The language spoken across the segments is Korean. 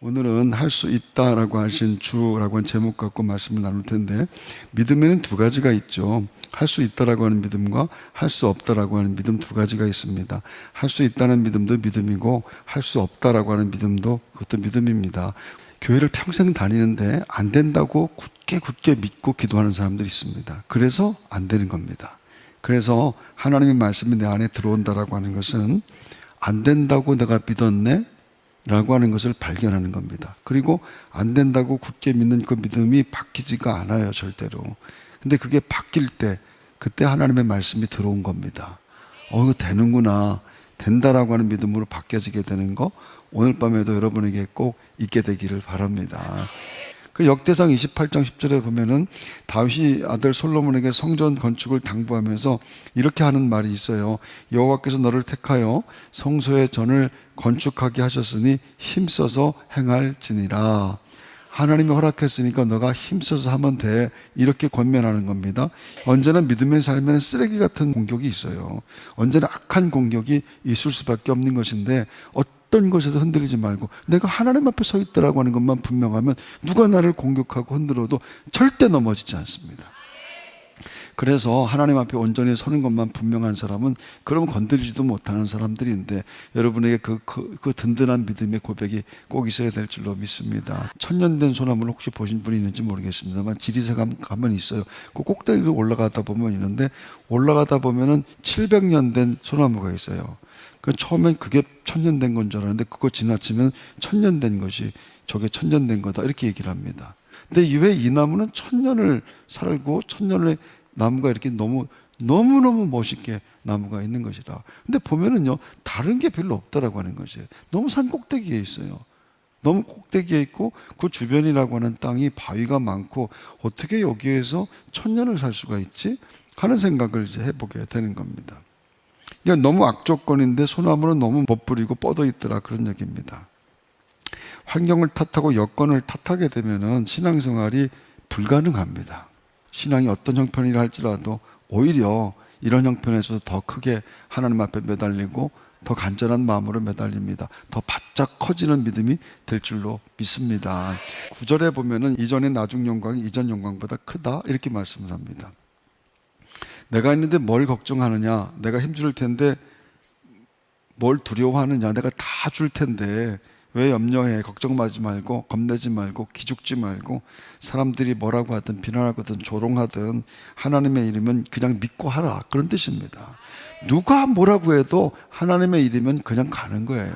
오늘은 할 수 있다라고 하신 주라고 하는 제목 갖고 말씀을 나눌 텐데 믿음에는 두 가지가 있죠. 할 수 있다라고 하는 믿음과 할 수 없다라고 하는 믿음 두 가지가 있습니다. 할 수 있다는 믿음도 믿음이고 할 수 없다라고 하는 믿음도 그것도 믿음입니다. 교회를 평생 다니는데 안 된다고 굳게 굳게 믿고 기도하는 사람들이 있습니다. 그래서 안 되는 겁니다. 그래서 하나님의 말씀이 내 안에 들어온다라고 하는 것은 안 된다고 내가 믿었네 라고 하는 것을 발견하는 겁니다. 그리고 안 된다고 굳게 믿는 그 믿음이 바뀌지가 않아요, 절대로. 근데 그게 바뀔 때, 그때 하나님의 말씀이 들어온 겁니다. 어, 이거 되는구나. 된다라고 하는 믿음으로 바뀌어지게 되는 거, 오늘 밤에도 여러분에게 꼭 있게 되기를 바랍니다. 그 역대상 28장 10절에 보면은 다윗이 아들 솔로몬에게 성전 건축을 당부하면서 이렇게 하는 말이 있어요. 여호와께서 너를 택하여 성소의 전을 건축하게 하셨으니 힘써서 행할지니라. 하나님이 허락했으니까 너가 힘써서 하면 돼. 이렇게 권면하는 겁니다. 언제나 믿음의 삶에는 쓰레기 같은 공격이 있어요. 언제나 악한 공격이 있을 수밖에 없는 것인데 어떤 것에도 흔들리지 말고 내가 하나님 앞에 서 있다라고 하는 것만 분명하면 누가 나를 공격하고 흔들어도 절대 넘어지지 않습니다. 그래서 하나님 앞에 온전히 서는 것만 분명한 사람은 그럼 건드리지도 못하는 사람들인데 여러분에게 그, 그, 그 든든한 믿음의 고백이 꼭 있어야 될 줄로 믿습니다. 천년된 소나무를 혹시 보신 분이 있는지 모르겠습니다만 지리새가 가면 있어요. 그 꼭대기로 올라가다 보면 있는데 올라가다 보면은 700년 된 소나무가 있어요. 그 처음엔 그게 천년 된 건 줄 알았는데 그거 지나치면 천년 된 것이 저게 천년 된 거다 이렇게 얘기를 합니다. 근데 왜 이 나무는 천년을 살고 천년의 나무가 이렇게 너무 너무너무 멋있게 나무가 있는 것이라. 근데 보면은요, 다른 게 별로 없다라고 하는 거죠. 너무 산 꼭대기에 있어요. 너무 꼭대기에 있고 그 주변이라고 하는 땅이 바위가 많고 어떻게 여기에서 천년을 살 수가 있지? 하는 생각을 이제 해보게 되는 겁니다. 그러니까 너무 악조건인데 소나무는 너무 멋부리고 뻗어 있더라 그런 얘기입니다. 환경을 탓하고 여건을 탓하게 되면은 신앙생활이 불가능합니다. 신앙이 어떤 형편이라 할지라도 오히려 이런 형편에서 더 크게 하나님 앞에 매달리고 더 간절한 마음으로 매달립니다. 더 바짝 커지는 믿음이 될 줄로 믿습니다. 구절에 보면은 이전의 나중 영광이 이전 영광보다 크다 이렇게 말씀을 합니다. 내가 있는데 뭘 걱정하느냐? 내가 힘줄 텐데 뭘 두려워하느냐? 내가 다 줄 텐데 왜 염려해? 걱정하지 말고 겁내지 말고 기죽지 말고 사람들이 뭐라고 하든 비난하거든 조롱하든 하나님의 이름은 그냥 믿고 하라 그런 뜻입니다. 누가 뭐라고 해도 하나님의 이름은 그냥 가는 거예요.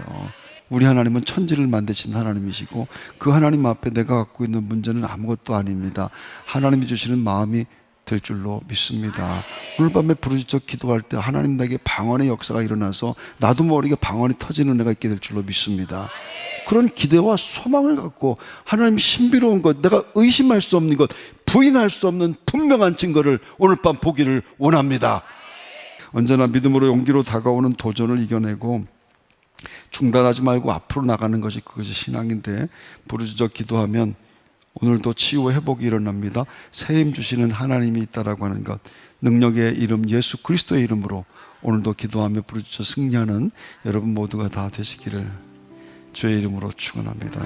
우리 하나님은 천지를 만드신 하나님이시고 그 하나님 앞에 내가 갖고 있는 문제는 아무것도 아닙니다. 하나님이 주시는 마음이 될 줄로 믿습니다. 오늘 밤에 부르짖어 기도할 때 하나님 나에게 방언의 역사가 일어나서 나도 모르게 방언이 터지는 은혜가 있게 될 줄로 믿습니다. 그런 기대와 소망을 갖고 하나님 신비로운 것, 내가 의심할 수 없는 것, 부인할 수 없는 분명한 증거를 오늘 밤 보기를 원합니다. 언제나 믿음으로 용기로 다가오는 도전을 이겨내고 중단하지 말고 앞으로 나가는 것이 그것이 신앙인데 부르짖어 기도하면 오늘도 치유 회복이 일어납니다. 새힘 주시는 하나님이 있다라고 하는 것, 능력의 이름 예수 그리스도의 이름으로 오늘도 기도하며 부르짖어 승리하는 여러분 모두가 다 되시기를 주의 이름으로 축원합니다.